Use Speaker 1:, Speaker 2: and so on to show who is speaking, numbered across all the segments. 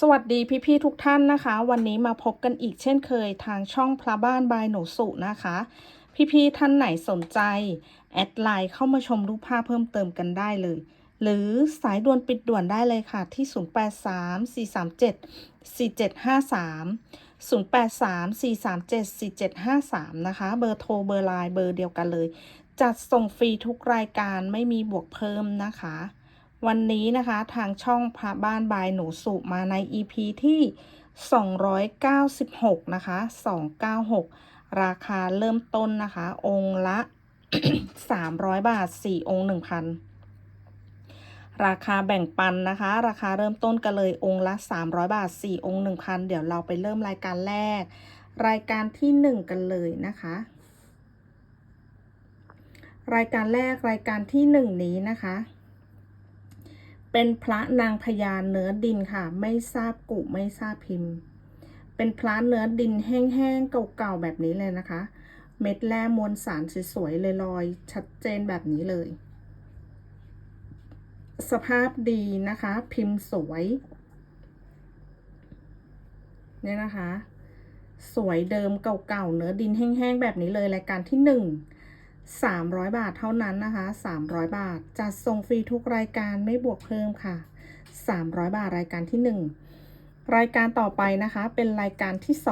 Speaker 1: สวัสดีพี่ๆทุกท่านนะคะ วันนี้มาพบกันอีกเช่นเคยทางช่องพระบ้านบายหนูสุนะคะ พี่ๆท่านไหนสนใจ แอดไลน์เข้ามาชมรูปภาพเพิ่มเติมกันได้เลย หรือสายด่วนปิดด่วนได้เลยค่ะที่ 0834374753 0834374753 นะคะ เบอร์โทรเบอร์ไลน์เบอร์เดียวกันเลย จัดส่งฟรีทุกรายการไม่มีบวกเพิ่มนะคะ วันนี้นะคะทางช่องพระบ้านบายหนูสุมาใน EP ที่ 296 นะคะ 296 ราคาเริ่มต้นนะคะ องค์ละ 300 บาท 4 องค์ 1,000 ราคาแบ่งปันนะคะ ราคาเริ่มต้นกันเลยองค์ละ 300 บาท 4 องค์ 1,000 เดี๋ยวเราไปเริ่มรายการแรก รายการที่ 1 กันเลยนะคะรายการแรกรายการที่ 1 นี้นะคะ เป็นพระนางพญาเนื้อดินค่ะ ไม่ทราบกุไม่ทราบพิมพ์ เป็นพระเนื้อดินแห้งๆเก่าๆแบบนี้เลยนะคะ เม็ดแร่มวลสารสวยๆลอยๆชัดเจนแบบนี้เลย สภาพดีนะคะ พิมพ์สวยเนี่ยนะคะ สวยเดิมเก่าๆเนื้อดินแห้งๆแบบนี้เลยรายการที่หนึ่ง 300 บาทเท่านั้นนะคะ 300 บาท จัดส่งฟรีทุกรายการไม่บวกเพิ่มค่ะ 300 บาทรายการที่ 1 รายการต่อไปนะคะ เป็นรายการที่ 2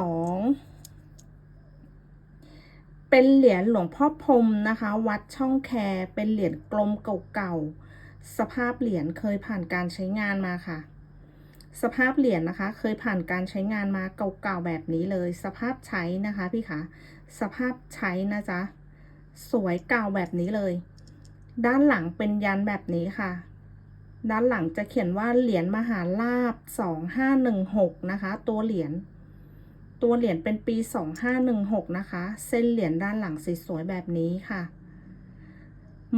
Speaker 1: เป็นเหรียญหลวงพ่อพรมนะคะ วัดช่องแคเป็นเหรียญกลมเก่าๆ สภาพเหรียญเคยผ่านการใช้งานมาค่ะ สภาพเหรียญนะคะ เคยผ่านการใช้งานมาเก่าๆแบบนี้เลย สภาพใช้นะคะพี่คะ สภาพใช้นะจ๊ะ สวยเก่าแบบนี้เลย ด้านหลังเป็นยันแบบนี้ค่ะ ด้านหลังจะเขียนว่าเหรียญมหาลาบสองห้าหนึ่งหกนะคะ ตัวเหรียญ ตัวเหรียญเป็นปีสองห้าหนึ่งหกนะคะ เส้นเหรียญด้านหลังสวยๆแบบนี้ค่ะ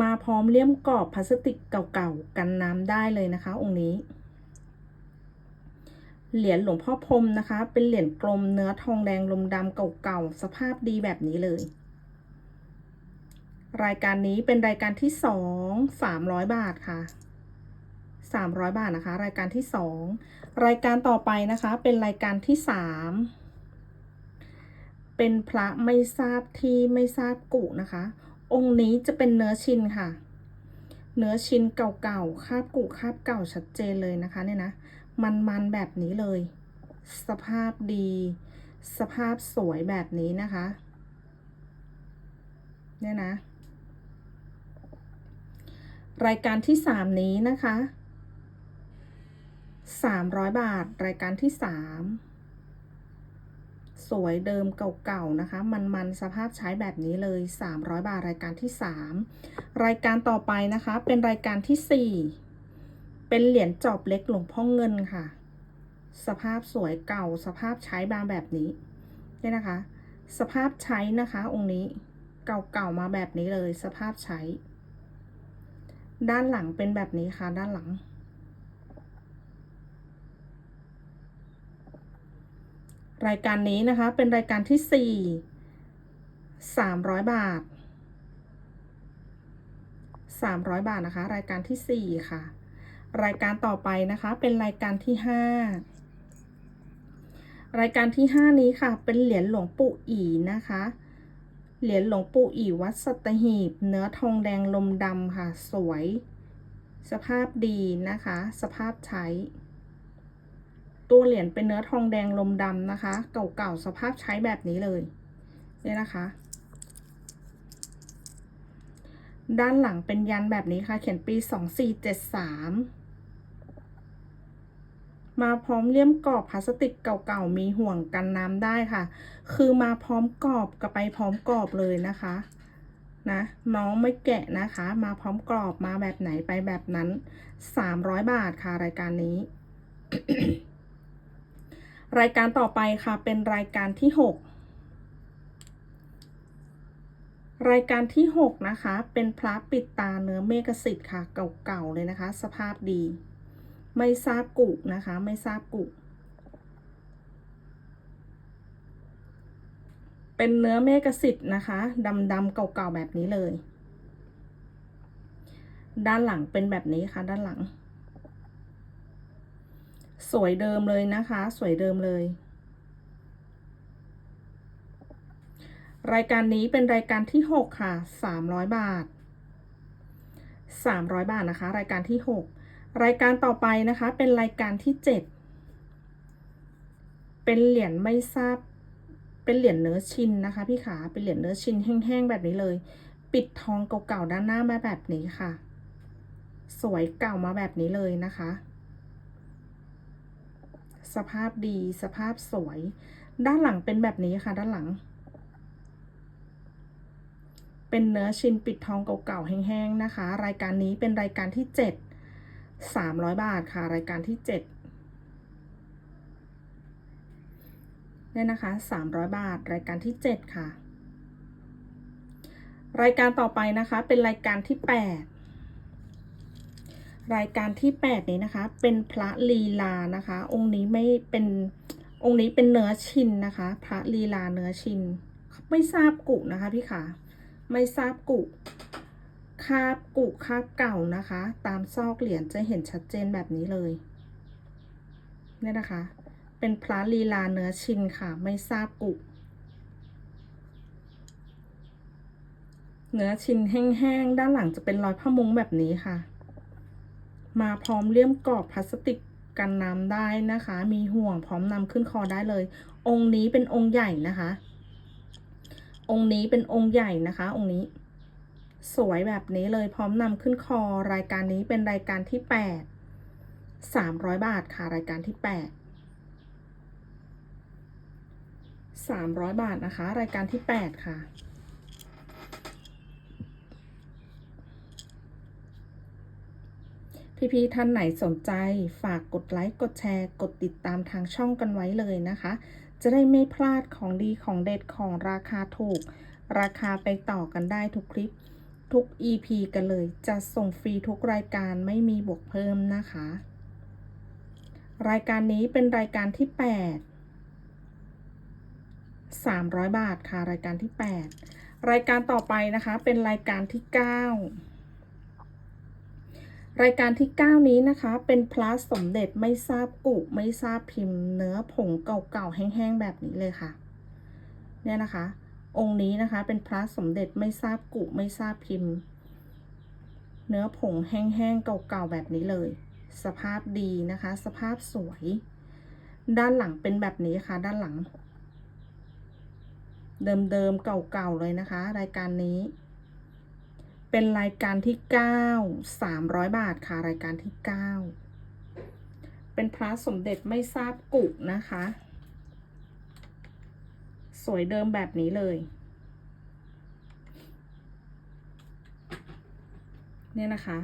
Speaker 1: มาพร้อมเลี่ยมกรอบพลาสติกเก่าๆกันน้ำได้เลยนะคะ องค์นี้เหรียญหลวงพ่อพรมนะคะ เป็นเหรียญกลมเนื้อทองแดงลมดำเก่าๆ สภาพดีแบบนี้เลย รายการนี้เป็นรายการที่สองสามร้อยบาทค่ะสามร้อยบาทนะคะ รายการที่สองรายการต่อไปนะคะ เป็นรายการที่สามเป็นพระไม่ทราบที่ไม่ทราบกุนะคะ องค์นี้จะเป็นเนื้อชินค่ะ เนื้อชินเก่าๆคาบกุคาบเก่าชัดเจนเลยนะคะเนี่ยนะ มันๆแบบนี้เลย สภาพดี สภาพสวยแบบนี้นะคะ เนี่ยนะ รายการที่สามนี้นะคะสามร้อยบาท รายการที่สามสวยเดิมเก่าๆนะคะ มันๆสภาพใช้แบบนี้เลยสามร้อยบาท รายการที่สามรายการต่อไปนะคะ เป็นรายการที่สี่เป็นเหรียญจอบเล็กหลวงพ่อเงินค่ะ สภาพสวยเก่า สภาพใช้บางแบบนี้เนี่ยนะคะ สภาพใช้นะคะ องค์นี้เก่าๆมาแบบนี้เลย สภาพใช้ ด้านหลังเป็นแบบนี้ค่ะ ด้านหลัง รายการนี้นะคะ เป็นรายการที่สี่สามร้อยบาทสามร้อยบาทนะคะ รายการที่สี่ค่ะ รายการต่อไปนะคะ เป็นรายการที่ห้ารายการที่ห้านี้ค่ะ เป็นเหรียญหลวงปู่อีนะคะ เหรียญหลวงปู่อีวัดสัตหีบ เนื้อทองแดงลมดำค่ะ สวย สภาพดีนะคะ สภาพใช้ ตัวเหรียญเป็นเนื้อทองแดงลมดำนะคะ เก่าๆ สภาพใช้แบบนี้เลยเนี่ยนะคะ ด้านหลังเป็นยันแบบนี้ค่ะ เขียนปีสองสี่เจ็ดสามมาพร้อมเลี่ยมกรอบพลาสติกเก่าๆ มีห่วงกันน้ำได้ค่ะ คือมาพร้อมกรอบกับไปพร้อมกรอบเลยนะคะนะน้องไม่แกะนะคะ มาพร้อมกรอบมาแบบไหนไปแบบนั้น 300 บาทค่ะรายการนี้ รายการต่อไปค่ะเป็นรายการที่ 6 รายการที่ 6 นะคะ เป็นพระปิดตาเนื้อเมกสิทธิ์ค่ะ เก่าๆเลยนะคะ สภาพดี ไม่ทราบกุนะคะ ไม่ทราบกุ เป็นเนื้อเมกสิทธิ์นะคะดำๆเก่าๆแบบนี้เลย ด้านหลังเป็นแบบนี้ค่ะ ด้านหลัง สวยเดิมเลยนะคะ สวยเดิมเลยรายการนี้เป็นรายการที่ 6 ค่ะ 300 บาท 300 บาทนะคะ รายการที่ 6 รายการต่อไปนะคะ เป็นรายการที่ 7 เป็นเหรียญไม่ทราบ เป็นเหรียญเนื้อชินนะคะ พี่ขาเป็นเหรียญเนื้อชินแห้งๆแบบนี้เลย ปิดทองเก่าๆด้านหน้ามาแบบนี้ค่ะ สวยเก่ามาแบบนี้เลยนะคะ สภาพดีสภาพสวย ด้านหลังเป็นแบบนี้ค่ะ ด้านหลัง เป็นเนื้อชินปิดทองเก่าๆแห้งๆนะคะ รายการนี้เป็นรายการที่ 7 300 บาทค่ะ รายการที่ 7 เนี่ยนะคะ 300 บาท รายการที่ 7 ค่ะ รายการต่อไปนะคะเป็นรายการที่ 8 รายการที่ 8 นี้นะคะ เป็นพระลีลานะคะ องค์นี้ไม่เป็นองค์นี้เป็นเนื้อชินนะคะ พระลีลาเนื้อชิน ไม่ทราบกุนะคะพี่ขาไม่ทราบกุคาบกุคาบเก่านะคะ ตามซอกเหรียญจะเห็นชัดเจนแบบนี้เลยเนี่ยนะคะ เป็นพระลีลาเนื้อชินค่ะ ไม่ทราบกุ เนื้อชินแห้งๆ ด้านหลังจะเป็นรอยผ้ามุ้งแบบนี้ค่ะ มาพร้อมเลี่ยมกรอบพลาสติกกันน้ำได้นะคะ มีห่วงพร้อมนำขึ้นคอได้เลย องค์นี้เป็นองค์ใหญ่นะคะ องค์นี้เป็นองค์ใหญ่นะคะ องค์นี้ สวยแบบนี้เลยพร้อมนำขึ้นคอรายการนี้เป็นรายการที่แปดสามร้อยบาทค่ะรายการที่แปดสามร้อยบาทนะคะ รายการที่แปดค่ะ พี่ๆท่านไหนสนใจฝากกดไลค์กดแชร์ กดติดตามทางช่องกันไว้เลยนะคะ จะได้ไม่พลาดของดีของเด็ดของราคาถูก ราคาไปต่อกันได้ทุกคลิปทุก EP กันเลย จะส่งฟรีทุกรายการไม่มีบวกเพิ่มนะคะ รายการนี้เป็นรายการที่ 8 300 บาทค่ะ รายการที่ 8 รายการต่อไปนะคะเป็นรายการที่ 9 รายการที่ 9 นี้นะคะเป็นพระสมเด็จไม่ทราบกุไม่ทราบพิมพ์ เนื้อผงเก่าๆแห้งๆแบบนี้เลยค่ะเนี่ยนะคะ องค์นี้นะคะเป็นพระสมเด็จไม่ทราบกุไม่ทราบพิมพ์ เนื้อผงแห้งๆเก่าๆแบบนี้เลย สภาพดีนะคะ สภาพสวย ด้านหลังเป็นแบบนี้ค่ะ ด้านหลัง เดิมๆเก่าๆเลยนะคะ รายการนี้ เป็นรายการที่ 9 300 บาทค่ะ รายการที่ 9 เป็นพระสมเด็จไม่ทราบกุนะคะ สวยเดิมแบบนี้เลย เนี่ยนะคะ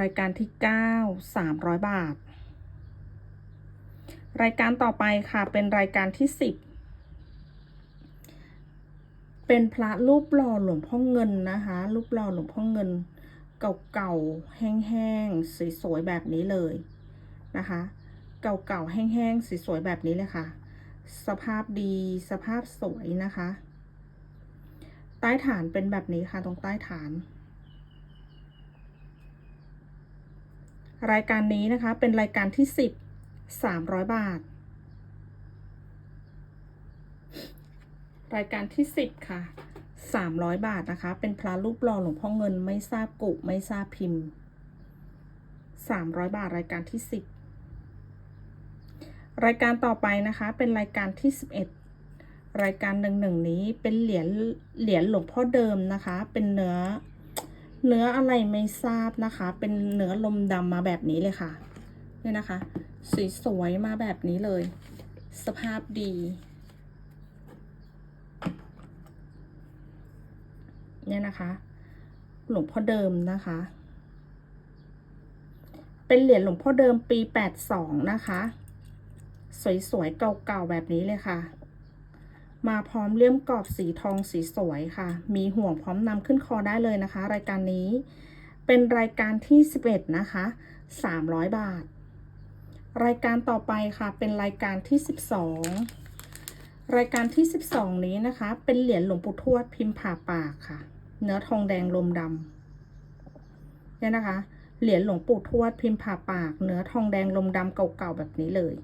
Speaker 1: รายการที่ 9 300 บาท รายการต่อไปค่ะเป็นรายการที่ 10 เป็นพระรูปหล่อหลวงพ่อเงินนะคะ รูปหล่อหลวงพ่อเงิน เก่าๆ แห้งๆ สวยๆ แบบนี้เลยนะคะ เก่าๆ แห้งๆ สวยๆ แบบนี้เลยค่ะ สภาพดีสภาพสวยนะคะ ใต้ฐานเป็นแบบนี้ค่ะตรงใต้ฐาน รายการนี้นะคะเป็นรายการที่ 10 300 บาท รายการที่ 10 ค่ะ 300 บาทนะคะ เป็นพระรูปหล่อหลวงพ่อเงินไม่ทราบกุไม่ทราบพิมพ์ 300 บาทรายการที่ 10 รายการต่อไปนะคะเป็นรายการที่ 11 รายการหนึ่งหนึ่งนี้เป็นเหรียญเหรียญหลวงพ่อเดิมนะคะ เป็นเนื้อ เนื้ออะไรไม่ทราบนะคะ เป็นเนื้อลมดำมาแบบนี้เลยค่ะนี่นะคะสสวยๆมาแบบนี้เลย สภาพดีเนี่ยนะคะหลวงพ่อเดิมนะคะ เป็นเหรียญหลวงพ่อเดิมปี 82 นะคะ สวยๆ เก่าๆ แบบนี้เลยค่ะ มาพร้อมเลี่ยมกรอบสีทองสีสวยค่ะ มีห่วงพร้อมนำขึ้นคอได้เลยนะคะ รายการนี้เป็นรายการที่ 11 นะคะ 300 บาท รายการต่อไปค่ะ เป็นรายการที่ 12 รายการที่ 12 นี้นะคะ เป็นเหรียญหลวงปู่ทวดพิมพ์ผ่าปากค่ะ เนื้อทองแดงลมดำเนี่ยนะคะ เหรียญหลวงปู่ทวดพิมพ์ผ่าปาก เนื้อทองแดงลมดำเก่าๆแบบนี้เลย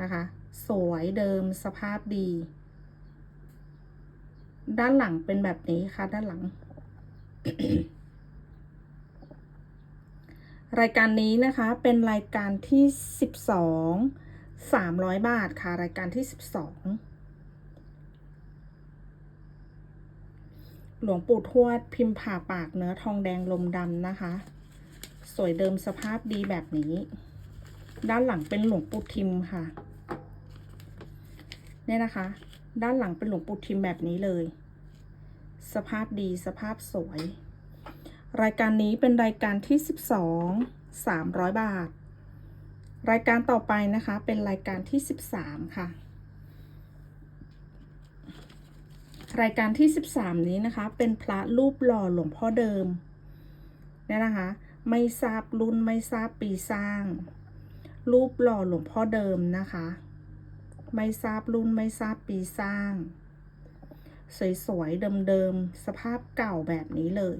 Speaker 1: นะคะ สวยเดิมสภาพดี ด้านหลังเป็นแบบนี้ค่ะ ด้านหลัง รายการนี้นะคะ เป็นรายการที่สิบสองสามร้อยบาทค่ะ รายการที่สิบสองหลวงปู่ทวดพิมพ์ผ่าปากเนื้อทองแดงลมดำนะคะ สวยเดิมสภาพดีแบบนี้ ด้านหลังเป็นหลวงปู่ทิมค่ะ เนี่ยนะคะ ด้านหลังเป็นหลวงปู่ทิมแบบนี้เลย สภาพดีสภาพสวย รายการนี้เป็นรายการที่ 12 300 บาท รายการต่อไปนะคะเป็นรายการที่ 13 ค่ะ รายการที่ 13 นี้นะคะ เป็นพระรูปหล่อหลวงพ่อเดิมเนี่ยนะคะ ไม่ทราบรุ่นไม่ทราบปีสร้าง รูปหล่อหลวงพ่อเดิมนะคะ ไม่ทราบรุ่นไม่ทราบปีสร้าง สวยๆ เดิมๆ สภาพเก่าแบบนี้เลย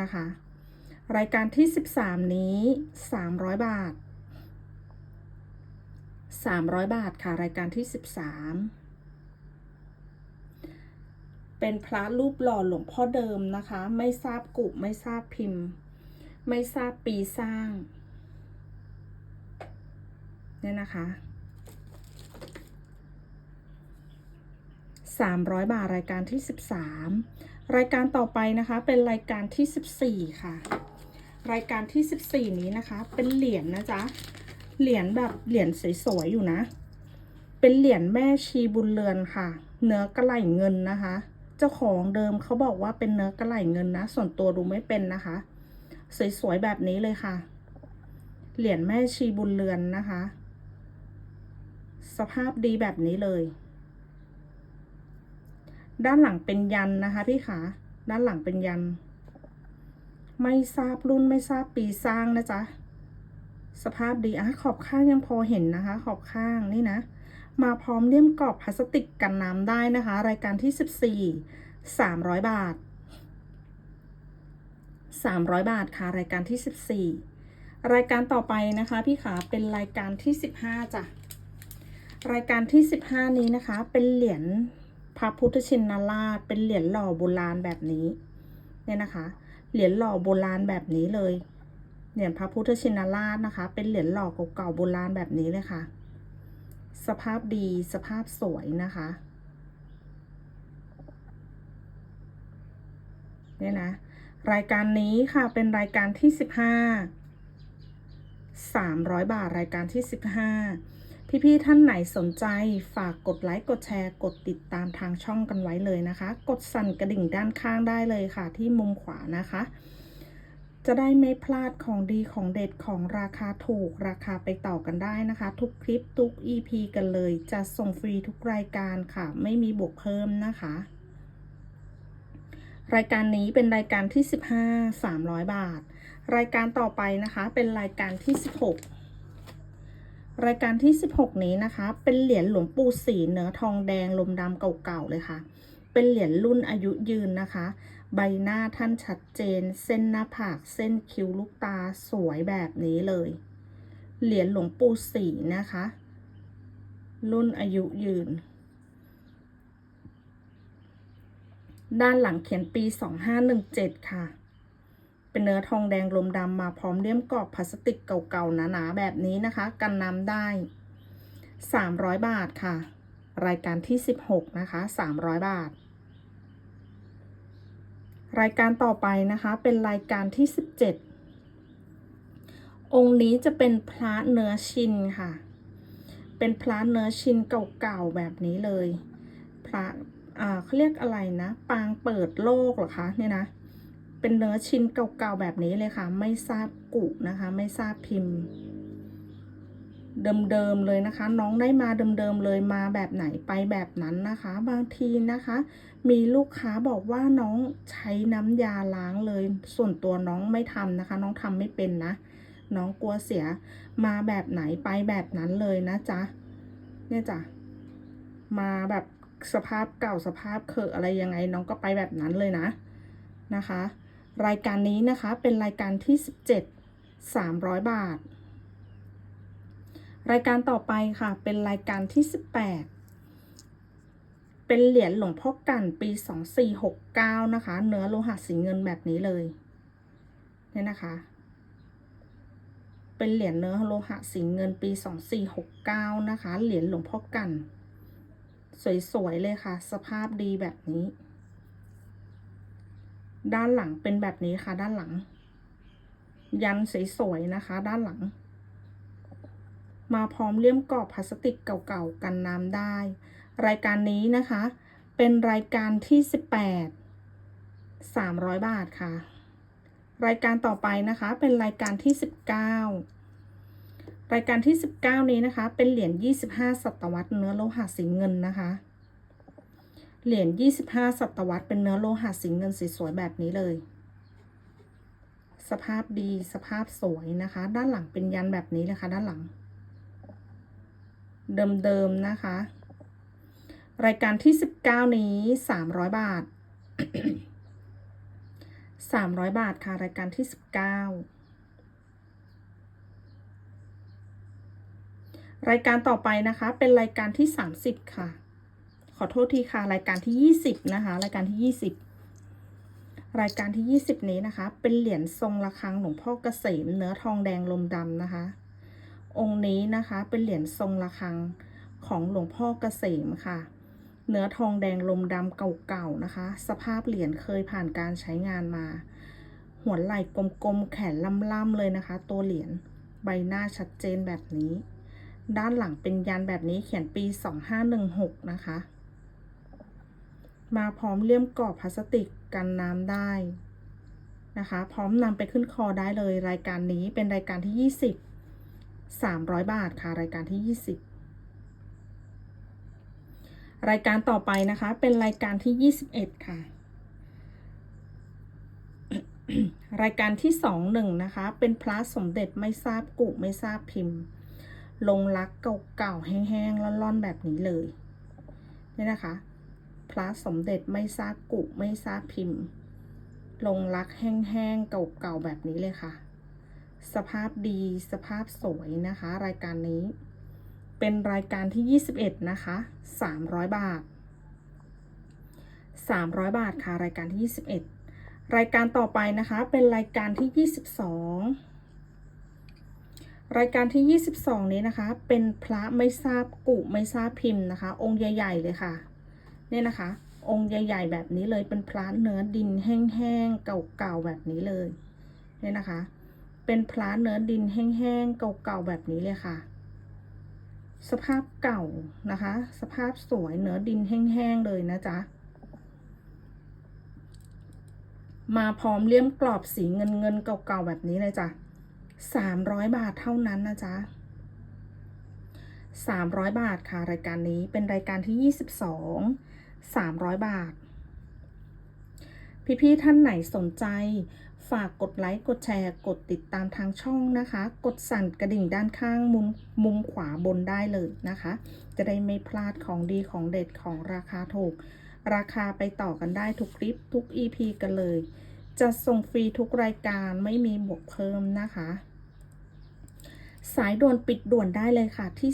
Speaker 1: นะคะ รายการที่ 13 นี้ 300 บาท 300 บาทค่ะ รายการที่ 13 เป็นพระรูปหล่อหลวงพ่อเดิมนะคะ ไม่ทราบกุไม่ทราบพิมพ์ ไม่ทราบปีสร้างเนี่ยนะคะ 300 บาทรายการที่ 13 รายการต่อไปนะคะเป็นรายการที่ 14 ค่ะ รายการที่ 14 นี้นะคะ เป็นเหรียญนะจ๊ะ เหรียญแบบเหรียญสวยๆอยู่นะ เป็นเหรียญแม่ชีบุญเรือนค่ะ เนื้อกระไหลเงินนะคะ เจ้าของเดิมเขาบอกว่าเป็นเนื้อกระไหลเงินนะ ส่วนตัวดูไม่เป็นนะคะ สวยๆแบบนี้เลยค่ะ เหรียญแม่ชีบุญเรือนนะคะ สภาพดีแบบนี้เลย ด้านหลังเป็นยันนะคะพี่ขาด้านหลังเป็นยัน ไม่ทราบรุ่นไม่ทราบปีสร้างนะจ๊ะ สภาพดีอะขอบข้างยังพอเห็นนะคะ ขอบข้างนี่นะ มาพร้อมเลี่ยมกรอบพลาสติกกันน้ำได้นะคะ รายการที่ 14 300 บาท 300 บาทค่ะ รายการที่ 14 รายการต่อไปนะคะ พี่ขาเป็นรายการที่ 15จ้ะรายการที่ 15 นี้นะคะ เป็นเหรียญ พระพุทธชินราชเป็นเหรียญหล่อโบราณแบบนี้ เนี่ยนะคะ เหรียญหล่อโบราณแบบนี้เลย เหรียญพระพุทธชินราชนะคะ เป็นเหรียญหล่อเก่าๆโบราณแบบนี้เลยค่ะ สภาพดีสภาพสวยนะคะ เนี่ยนะ รายการนี้ค่ะเป็นรายการที่15 300บาทรายการที่15 พี่ๆท่านไหนสนใจฝากกดไลค์กดแชร์ กดติดตามทางช่องกันไว้เลยนะคะ กดสั่นกระดิ่งด้านข้างได้เลยค่ะ ที่มุมขวานะคะ จะได้ไม่พลาดของดีของเด็ดของราคาถูกราคาไปต่อกันได้นะคะ ทุกคลิปทุก EP กันเลย จะส่งฟรีทุกรายการค่ะ ไม่มีบวกเพิ่มนะคะ รายการนี้เป็นรายการที่ 15 300 บาท รายการต่อไปนะคะ เป็นรายการที่ 16 รายการที่ 16 นี้นะคะ เป็นเหรียญหลวงปู่ศรีเนื้อทองแดงลมดำเก่าๆเลยค่ะ เป็นเหรียญรุ่นอายุยืนนะคะ ใบหน้าท่านชัดเจน เส้นหน้าผาก เส้นคิ้วลูกตาสวยแบบนี้เลย เหรียญหลวงปู่ศรีนะคะ รุ่นอายุยืน ด้านหลังเขียนปี 2517 ค่ะ เป็นเนื้อทองแดงลมดำมาพร้อมเลี่ยมกรอบพลาสติกเก่าๆหนาๆแบบนี้นะคะ กันน้ำได้ 300 บาทค่ะ รายการที่ 16 นะคะ 300 บาท รายการต่อไปนะคะ เป็นรายการที่ 17 องค์นี้จะเป็นพระเนื้อชินค่ะ เป็นพระเนื้อชินเก่าๆแบบนี้เลย พระเขาเรียกอะไรนะ ปางเปิดโลกเหรอคะเนี่ยนะ เป็นเนื้อชิ้นเก่าๆแบบนี้เลยค่ะ ไม่ทราบกุนะคะ ไม่ทราบพิมพ์ เดิมๆเลยนะคะ น้องได้มาเดิมๆเลยมาแบบไหนไปแบบนั้นนะคะ บางทีนะคะ มีลูกค้าบอกว่าน้องใช้น้ำยาล้างเลย ส่วนตัวน้องไม่ทำนะคะ น้องทำไม่เป็นนะ น้องกลัวเสียมาแบบไหนไปแบบนั้นเลยนะจ๊ะเนี่ยจ้ะมาแบบสภาพเก่าสภาพเขอะอะไรยังไงน้องก็ไปแบบนั้นเลยนะนะคะ รายการนี้นะคะเป็นรายการที่ 17 300 บาท รายการต่อไปค่ะเป็นรายการที่ 18 เป็นเหรียญหลวงพ่อกันปี 2469 นะคะ เนื้อโลหะสีเงินแบบนี้เลยเนี่ยนะคะ เป็นเหรียญเนื้อโลหะสีเงินปี 2469 นะคะ เหรียญหลวงพ่อกัน สวยๆเลยค่ะ สภาพดีแบบนี้ ด้านหลังเป็นแบบนี้ค่ะ ด้านหลัง ยันสวยๆนะคะ ด้านหลัง มาพร้อมเลี่ยมกรอบพลาสติกเก่าๆกันน้ำได้ รายการนี้นะคะ เป็นรายการที่ 18 300 บาทค่ะ รายการต่อไปนะคะ เป็นรายการที่ 19 รายการที่ 19 นี้นะคะ เป็นเหรียญ25 ศตวรรษเนื้อโลหะสีเงินนะคะ เหรียญ25 ศตวรรษเป็นเนื้อโลหะสีเงินสวยๆแบบนี้เลย สภาพดีสภาพสวยนะคะ ด้านหลังเป็นยันแบบนี้เลยค่ะด้านหลัง เดิมๆนะคะ รายการที่ 19 นี้ 300 บาท 300 บาทค่ะ รายการที่ 19 รายการต่อไปนะคะ เป็นรายการที่ 30 ค่ะ ขอโทษทีค่ะ รายการที่ 20 นะคะ รายการที่ 20 รายการที่ 20 นี้นะคะ เป็นเหรียญทรงระฆังหลวงพ่อเกษมเนื้อทองแดงลมดำนะคะ องค์นี้นะคะเป็นเหรียญทรงระฆังของหลวงพ่อเกษมค่ะ เนื้อทองแดงลมดำเก่าๆนะคะ สภาพเหรียญเคยผ่านการใช้งานมา หัวไหล่กลมๆแขนล่ำๆเลยนะคะ ตัวเหรียญใบหน้าชัดเจนแบบนี้ ด้านหลังเป็นยันแบบนี้เขียนปี 2516 นะคะ มาพร้อมเลี่ยมกรอบพลาสติกกันน้ำได้นะคะ พร้อมนำไปขึ้นคอได้เลย รายการนี้เป็นรายการที่ 20 300 บาทค่ะ รายการที่ 20 รายการต่อไปนะคะ เป็นรายการที่ 21 ค่ะ รายการที่สองหนึ่งนะคะ เป็นพระสมเด็จไม่ทราบกุไม่ทราบพิมพ์ ลงรักเก่าๆแห้งๆร่อนๆแบบนี้เลยนี่นะคะ พระสมเด็จไม่ทราบกุไม่ทราบพิมพ์ ลงรักแห้งๆเก่าๆแบบนี้เลยค่ะ สภาพดีสภาพสวยนะคะ รายการนี้ เป็นรายการที่ 21 นะคะ 300 บาท 300 บาทค่ะ รายการที่ 21 รายการต่อไปนะคะ เป็นรายการที่ 22รายการที่ 22 นี้นะคะ เป็นพระไม่ทราบกุไม่ทราบพิมพ์นะคะ องค์ใหญ่ ๆ เลยค่ะ เนี่ยนะคะ องค์ใหญ่ ๆ แบบนี้เลยเป็นพระเนื้อดินแห้งๆเก่าๆแบบนี้เลยเนี่ยนะคะ เป็นพระเนื้อดินแห้งๆเก่าๆแบบนี้เลยค่ะ สภาพเก่านะคะ สภาพสวยเนื้อดินแห้งๆเลยนะจ๊ะมาพร้อมเลี่ยมกรอบสีเงินเงินๆเก่าๆแบบนี้เลยจ้ะสามร้อยบาทเท่านั้นนะจ๊ะสามร้อยบาทค่ะ รายการนี้เป็นรายการที่ยี่ สิบสองสามร้อยบาท พี่ๆท่านไหนสนใจ ฝากกดไลค์กดแชร์ กดติดตามทางช่องนะคะ กดสั่นกระดิ่งด้านข้างมุมมุมขวาบนได้เลยนะคะ จะได้ไม่พลาดของดีของเด็ดของราคาถูก ราคาไปต่อกันได้ทุกคลิปทุก EP กันเลย จะส่งฟรีทุกรายการไม่มีบวกเพิ่มนะคะสายด่วนปิดด่วนได้เลยค่ะที่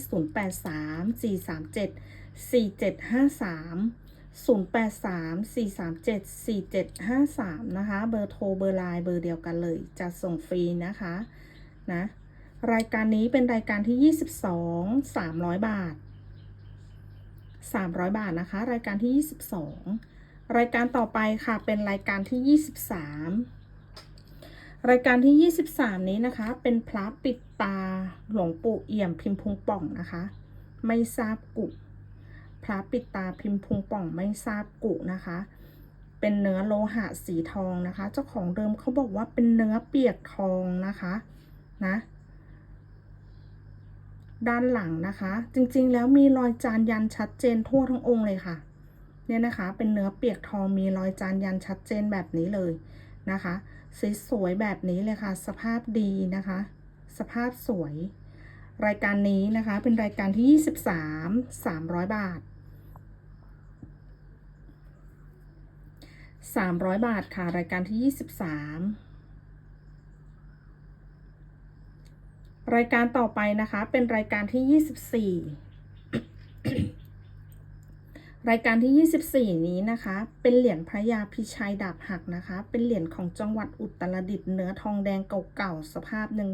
Speaker 1: 0834374753 นะคะ เบอร์โทร เบอร์ไลน์ เบอร์เดียวกันเลยจะส่งฟรีนะคะ นะ รายการนี้เป็นรายการที่ 22 300 บาท 300 บาทนะคะ รายการที่ 22 รายการต่อไปค่ะ เป็นรายการที่ 23 รายการที่ 23 นี้นะคะ เป็นพระปิดตาหลวงปู่เอี่ยมพิมพ์พุงป่องนะคะ ไม่ทราบกุ พระปิดตาพิมพ์พุงป่องไม่ทราบกุนะคะ เป็นเนื้อโลหะสีทองนะคะ เจ้าของเดิมเขาบอกว่าเป็นเนื้อเปียกทองนะคะนะ ด้านหลังนะคะ จริงๆแล้วมีรอยจานยันชัดเจนทั่วทั้งองค์เลยค่ะ เนี่ยนะคะ เป็นเนื้อเปียกทองมีรอยจานยันชัดเจนแบบนี้เลยนะคะสวยๆแบบนี้เลยค่ะ สภาพดีนะคะ สภาพสวย รายการนี้นะคะเป็นรายการที่ 23 300 บาท 300บาทค่ะ รายการที่23รายการต่อไปนะคะ เป็นรายการที่24รายการที่24นี้นะคะ เป็นเหรียญพระยาพิชัยดาบหักนะคะ เป็นเหรียญของจังหวัดอุตรดิตถ์เนื้อทองแดงเก่าๆสภาพหนึ่ง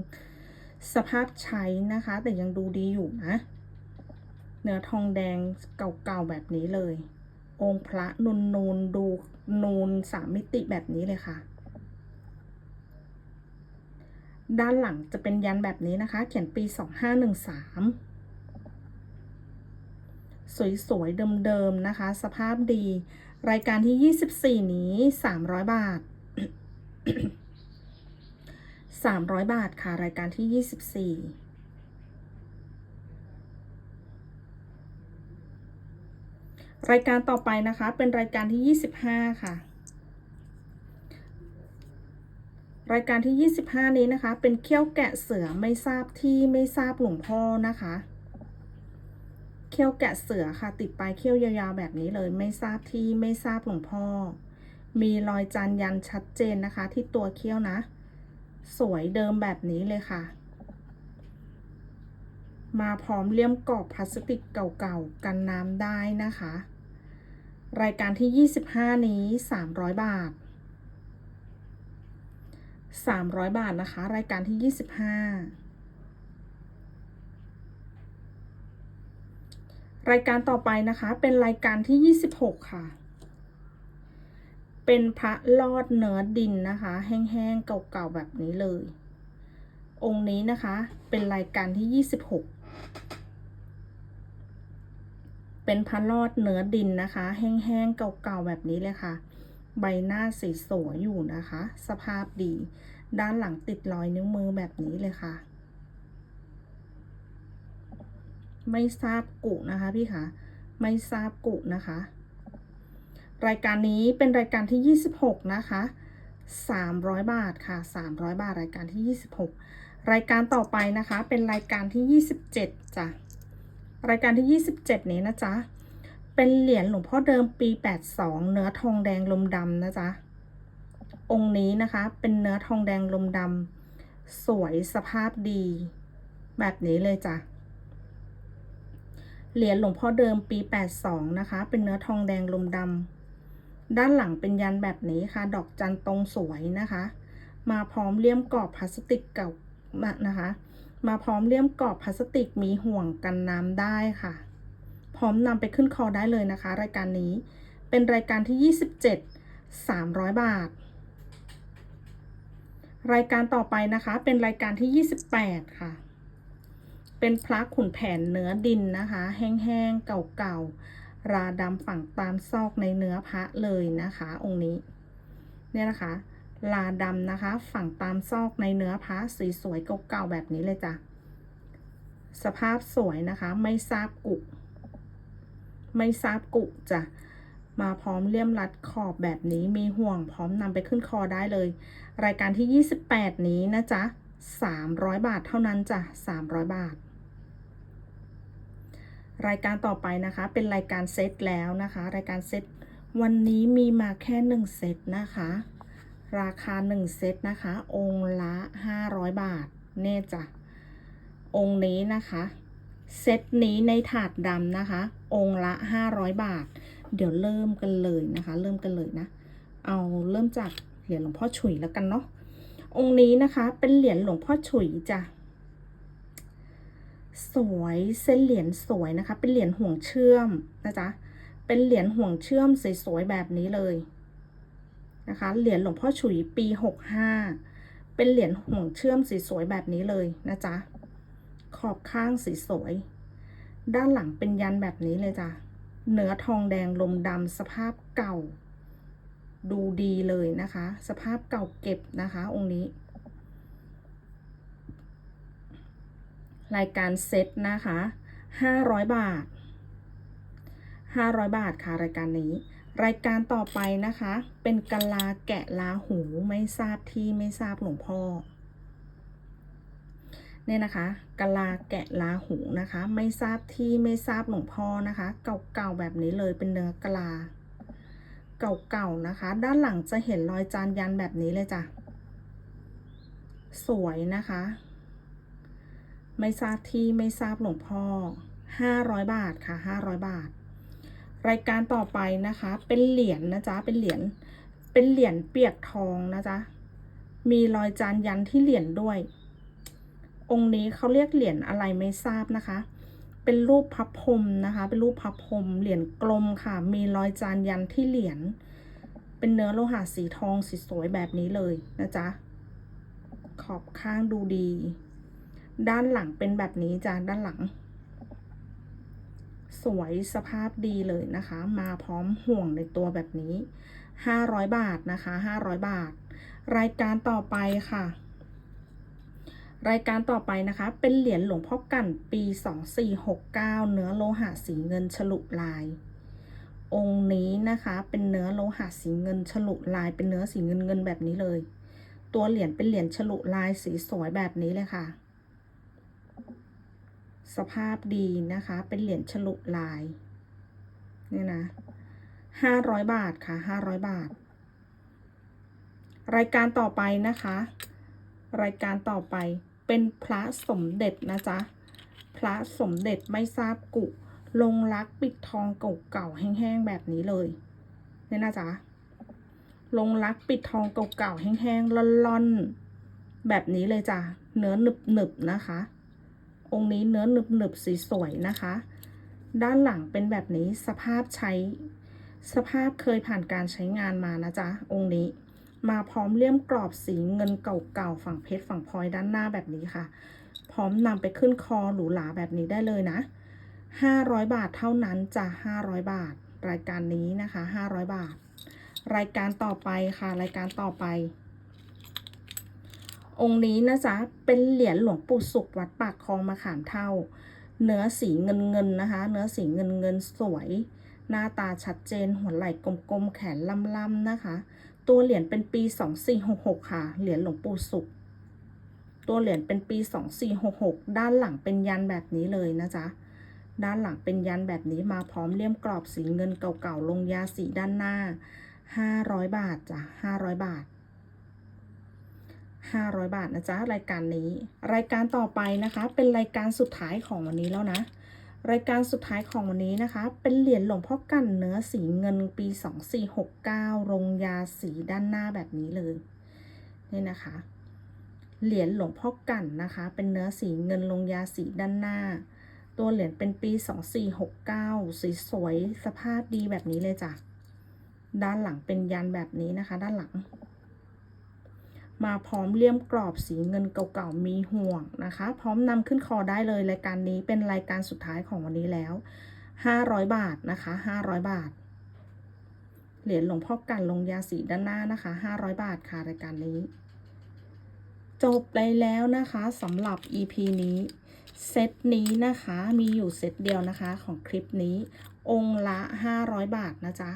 Speaker 1: สภาพใช้นะคะ แต่ยังดูดีอยู่นะ เนื้อทองแดงเก่าๆแบบนี้เลย องค์พระนูนนูนดูนูนสามมิติแบบนี้เลยค่ะ ด้านหลังจะเป็นยันแบบนี้นะคะ เขียนปี 2513 สวยๆ เดิมๆ นะคะ สภาพดี รายการที่ 24 นี้ 300 บาท 300 บาทค่ะ รายการที่ 24 รายการต่อไปนะคะ เป็นรายการที่ 25 ค่ะ รายการที่ 25 นี้นะคะ เป็นเขี้ยวแกะเสือไม่ทราบที่ไม่ทราบหลวงพ่อนะคะเขี้ยวแกะเสือค่ะ ติดปลายเขี้ยวยาวๆแบบนี้เลยไม่ทราบที่ไม่ทราบหลวงพ่อ มีรอยจานยันชัดเจนนะคะ ที่ตัวเขี้ยวนะ สวยเดิมแบบนี้เลยค่ะ มาพร้อมเลี่ยมกรอบพลาสติกเก่าๆกันน้ำได้นะคะ รายการที่ 25 นี้ 300 บาท 300 บาทนะคะ รายการที่ 25 รายการต่อไปนะคะ เป็นรายการที่ 26 ค่ะ เป็นพระลอดเนื้อดินนะคะ แห้งๆ เก่าๆ แบบนี้เลย องค์นี้นะคะ เป็นรายการที่ 26 เป็นพระลอดเนื้อดินนะคะ แห้งๆเก่าๆแบบนี้เลยค่ะ ใบหน้าสีสวยอยู่นะคะ สภาพดี ด้านหลังติดรอยนิ้วมือแบบนี้เลยค่ะ ไม่ทราบกุนะคะพี่คะไม่ทราบกุนะคะ รายการนี้เป็นรายการที่ 26 นะคะ 300 บาทค่ะ 300 บาทรายการที่ 26 รายการต่อไปนะคะ เป็นรายการที่ 27จ้ะ รายการที่ 27 นี้นะจ๊ะ เป็นเหรียญหลวงพ่อเดิมปี 82 เนื้อทองแดงลมดำนะจ๊ะ องค์นี้นะคะ เป็นเนื้อทองแดงลมดำสวยสภาพดี แบบนี้เลยจ้ะ เหรียญหลวงพ่อเดิมปี 82 นะคะ เป็นเนื้อทองแดงลมดำด้านหลังเป็นยันแบบนี้ค่ะ ดอกจันตรงสวยนะคะ มาพร้อมเลี่ยมกรอบพลาสติกเก่านะคะ มาพร้อมเลี่ยมกรอบพลาสติกมีห่วงกันน้ำได้ค่ะ พร้อมนำไปขึ้นคอได้เลยนะคะ รายการนี้เป็นรายการที่ 27 300 บาท รายการต่อไปนะคะ เป็นรายการที่ 28 ค่ะ เป็นพระขุนแผนเนื้อดินนะคะ แห้งๆเก่าๆราดำฝังตามซอกในเนื้อพระเลยนะคะ องค์นี้ เนี่ยนะคะ ลาดำนะคะ ฝังตามซอกในเนื้อพระสีสวยๆเก่าๆแบบนี้เลยจ้ะ สภาพสวยนะคะ ไม่ทราบกุไม่ทราบกุจ้ะ มาพร้อมเลี่ยมรัดขอบแบบนี้มีห่วงพร้อมนำไปขึ้นคอได้เลย รายการที่ 28 นี้นะจ๊ะ 300 บาทเท่านั้นจ้ะ 300 บาท รายการต่อไปนะคะ เป็นรายการเซตแล้วนะคะ รายการเซตวันนี้มีมาแค่ 1 เซตนะคะ ราคา 1 เซตนะคะ องค์ละ 500 บาท เน่จ้ะ องค์นี้นะคะ เซตนี้ในถาดดำนะคะ องค์ละ 500 บาท เดี๋ยวเริ่มกันเลยนะคะ เริ่มกันเลยนะ เอาเริ่มจากเหรียญหลวงพ่อฉุยแล้วกันเนาะ องค์นี้นะคะเป็นเหรียญหลวงพ่อฉุยจ้ะ สวยเส้นเหรียญสวยนะคะ เป็นเหรียญห่วงเชื่อมนะจ๊ะ เป็นเหรียญห่วงเชื่อมสวยๆแบบนี้เลย นะคะ เหรียญหลวงพ่อฉุยปีหกห้าเป็นเหรียญห่วงเชื่อมสีสวยแบบนี้เลยนะจ๊ะ ขอบข้างสีสวย ด้านหลังเป็นยันแบบนี้เลยจ้ะ เนื้อทองแดงลมดำสภาพเก่า ดูดีเลยนะคะ สภาพเก่าเก็บนะคะ องค์นี้ รายการเซตนะคะ 500 บาท 500 บาทค่ะรายการนี้ รายการต่อไปนะคะ เป็นกะลาแกะลาหูไม่ทราบที่ไม่ทราบหลวงพ่อเนี่ยนะคะกะลาแกะลาหูนะคะ ไม่ทราบที่ไม่ทราบหลวงพ่อนะคะ เก่าๆแบบนี้เลยเป็นเนื้อกะลา เก่าๆนะคะ ด้านหลังจะเห็นรอยจานยันแบบนี้เลยจ้ะสวยนะคะ ไม่ทราบที่ไม่ทราบหลวงพ่อห้าร้อยบาทค่ะห้าร้อยบาท รายการต่อไปนะคะ เป็นเหรียญนะจ๊ะ เป็นเหรียญ เป็นเหรียญเปียกทองนะจ๊ะ มีรอยจานยันที่เหรียญด้วย องค์นี้เขาเรียกเหรียญอะไรไม่ทราบนะคะ เป็นรูปพับพรมนะคะ เป็นรูปพับพรมเหรียญกลมค่ะ มีรอยจานยันที่เหรียญ เป็นเนื้อโลหะสีทองสีสวยแบบนี้เลยนะจ๊ะ ขอบข้างดูดี ด้านหลังเป็นแบบนี้จ้ะ ด้านหลัง สวยสภาพดีเลยนะคะ มาพร้อมห่วงในตัวแบบนี้ 500 บาทนะคะ 500 บาท รายการต่อไปค่ะ รายการต่อไปนะคะ เป็นเหรียญหลวงพ่อกั่นปี 2469 เนื้อโลหะสีเงินฉลุลาย องค์นี้นะคะเป็นเนื้อโลหะสีเงินฉลุลาย เป็นเนื้อสีเงินเงินแบบนี้เลย ตัวเหรียญเป็นเหรียญฉลุลายสีสวยแบบนี้เลยค่ะ สภาพดีนะคะ เป็นเหรียญฉลุลายเนี่ยนะห้าร้อยบาทค่ะห้าร้อยบาท รายการต่อไปนะคะ รายการต่อไปเป็นพระสมเด็จนะจ๊ะ พระสมเด็จไม่ทราบกุ ลงรักปิดทองเก่าๆแห้งๆแบบนี้เลยเนี่ยนะจ๊ะลงรักปิดทองเก่าๆแห้งๆล่อนๆ แบบนี้เลยจ้ะเนื้อหนึบๆนะคะ องค์นี้เนื้อหนึบหนึบๆสีสวยนะคะ ด้านหลังเป็นแบบนี้สภาพใช้ สภาพเคยผ่านการใช้งานมานะจ๊ะ องค์นี้ มาพร้อมเลี่ยมกรอบสีเงินเก่าๆฝั่งเพชรฝั่งพลอยด้านหน้าแบบนี้ค่ะ พร้อมนำไปขึ้นคอหรูหราแบบนี้ได้เลยนะ 500 บาทเท่านั้นจ้ะ500 บาท รายการนี้นะคะ 500 บาท รายการต่อไปค่ะ รายการต่อไป องค์นี้นะจ๊ะเป็นเหรียญหลวงปู่สุขวัดปากคลองมะขามเท่า เนื้อสีเงินเงินนะคะ เนื้อสีเงินเงินสวย หน้าตาชัดเจนหัวไหล่กลมๆแขนล่ำๆนะคะ ตัวเหรียญเป็นปี 2466 ค่ะ เหรียญหลวงปู่สุข ตัวเหรียญเป็นปี 2466 ด้านหลังเป็นยันแบบนี้เลยนะจ๊ะด้านหลังเป็นยันแบบนี้มาพร้อมเลี่ยมกรอบสีเงินเก่าๆลงยาสีด้านหน้า 500 บาทจ้ะ500 บาท 500 บาทนะจ๊ะรายการนี้ รายการต่อไปนะคะ เป็นรายการสุดท้ายของวันนี้แล้วนะ รายการสุดท้ายของวันนี้นะคะ เป็นเหรียญหลวงพ่อกันเนื้อสีเงินปี 2469ลงยาสีด้านหน้าแบบนี้เลยนี่นะคะ เหรียญหลวงพ่อกันนะคะ เป็นเนื้อสีเงินลงยาสีด้านหน้า ตัวเหรียญเป็นปี 2469สีสวยสภาพดีแบบนี้เลยจ้ะด้านหลังเป็นยันแบบนี้นะคะ ด้านหลัง มาพร้อมเลี่ยมกรอบสีเงินเก่าๆมีห่วงนะคะ พร้อมนำขึ้นคอได้เลยรายการนี้เป็นรายการสุดท้ายของวันนี้แล้ว 500 บาทนะคะ 500 บาท เหรียญหลวงพ่อกันลงยาสีด้านหน้านะคะ 500 บาทค่ะรายการนี้ จบไปแล้วนะคะสำหรับ EP นี้เซตนี้นะคะมีอยู่เซตเดียวนะคะของคลิปนี้ องค์ละ 500 บาทนะจ๊ะ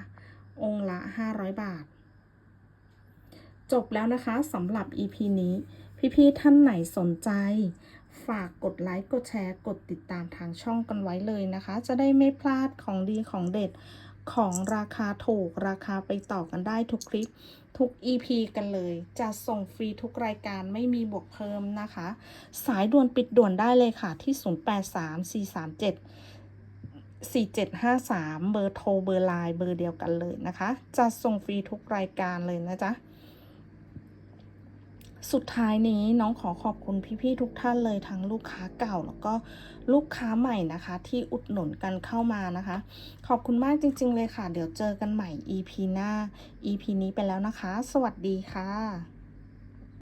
Speaker 1: องค์ละ 500 บาท จบแล้วนะคะสำหรับ EP นี้ พี่ๆท่านไหนสนใจ ฝากกดไลค์ กดแชร์ กดติดตามทางช่องกันไว้เลยนะคะ จะได้ไม่พลาดของดีของเด็ดของราคาถูกราคาไปต่อกันได้ทุกคลิปทุก EP กันเลย จะส่งฟรีทุกรายการไม่มีบวกเพิ่มนะคะ สายด่วนปิดด่วนได้เลยค่ะที่ 083437 4753 เบอร์โทรเบอร์ไลน์เบอร์เดียวกันเลยนะคะ จะส่งฟรีทุกรายการเลยนะจ๊ะ สุดท้ายนี้น้องขอขอบคุณพี่ๆทุกท่านเลยทั้งลูกค้าเก่าแล้วก็ลูกค้าใหม่นะคะ ที่อุดหนุนกันเข้ามานะคะ ขอบคุณมากจริง ๆ เลยค่ะ เดี๋ยวเจอกันใหม่ EP หน้า EP นี้ไปแล้วนะคะ สวัสดีค่ะ